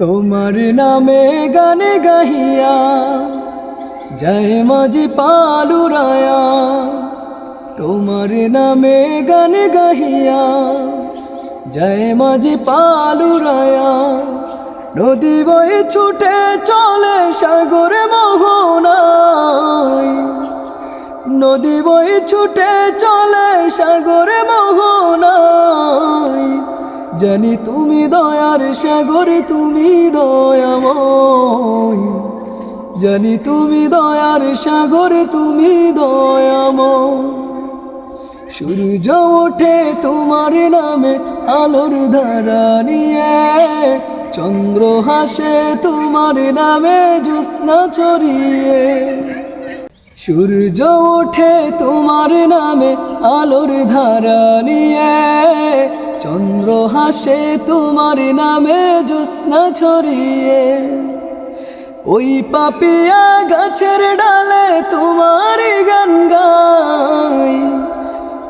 তোমার নামে গানে গাহিয়া, জয় মাঝি পালুরায়া তোমার নামে গানে গাহিয়া, জয় মাঝি পালুরায়া নদী বয়ে ছুটে চলে সাগরে মোহনায়। নদী বয়ে ছুটে চলে সাগরে মোহনায়। জানি তুমি দয়ার সাগরে, তুমি দয়াময়। জানি তুমি দয়ার সাগরে, তুমি দয়াময়। সূর্য ওঠে তোমার নামে, আলোর ধারা নিয়ে। চন্দ্র হাসে তোমার নামে, জ্যোৎস্না ছড়িয়ে। সূর্য ওঠে তোমার নামে, আলোর ধারা নিয়ে। চন্দ্র হাসে তোমার নামে জ্যোৎস্না ছড়িয়ে। ওই পাপিয়া গাছের ডালে তোমার গান গাই।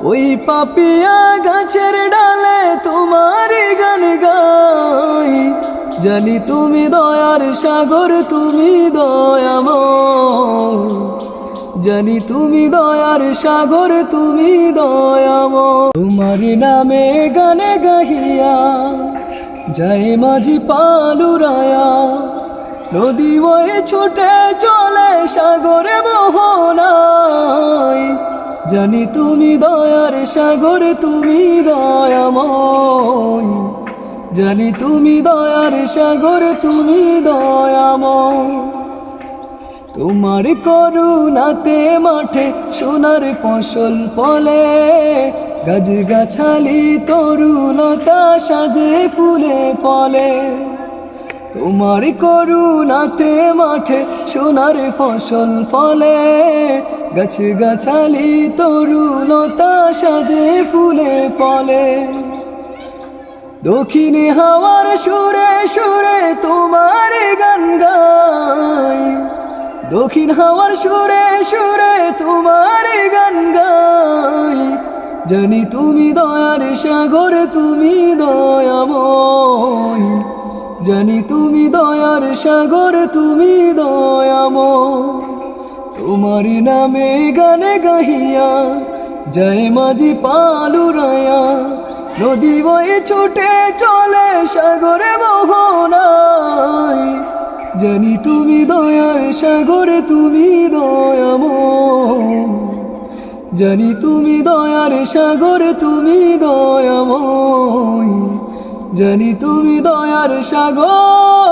ওই পাপিয়া গাছের ডালে তোমার গান গাই। জানি তুমি দয়ার সাগর, তুমি দয়াময়। জানি তুমি দয়ার সাগর, তুমি দয়াময়। তোমার নামে গানে গাহিয়া জয় মাঝি পালুরায়া। নদী বয়ে ছুটে চলে সাগরে মোহনায়। জানি তুমি দয়ার সাগর, তুমি দয়াময়। জানি তুমি দয়ার সাগর, তুমি দয়াময়। তোমার করুণাতে মাঠে সোনার ফসল ফলে গাছ গাছালি তরুণতা সাজে ফুলে ফলে। তোমার করুণাতে মাঠে সোনার ফসল ফলে গাছ গাছালি তরুণতা সাজে ফুলে ফলে। দক্ষিণে হাওয়ার সুরে সুরে তোমার গান গাই। দক্ষিণ হাওয়ার সুরে সুরে তোমার গান গাই। জানি তুমি দয়ার সাগর, তুমি দয়াময়। জানি তুমি দয়ার সাগর, তুমি দয়াময়। তোমার নামে গানে গাহিয়া জয় মাঝি পালুরায়া। নদী বয়ে ছুটে চলে সাগরে মোহনায়। জানি তুমি সাগরে তুমি দয়াম জানি তুমি দয়ার সাগরে তুমি দয়াময়। জানি তুমি দয়ার সাগর।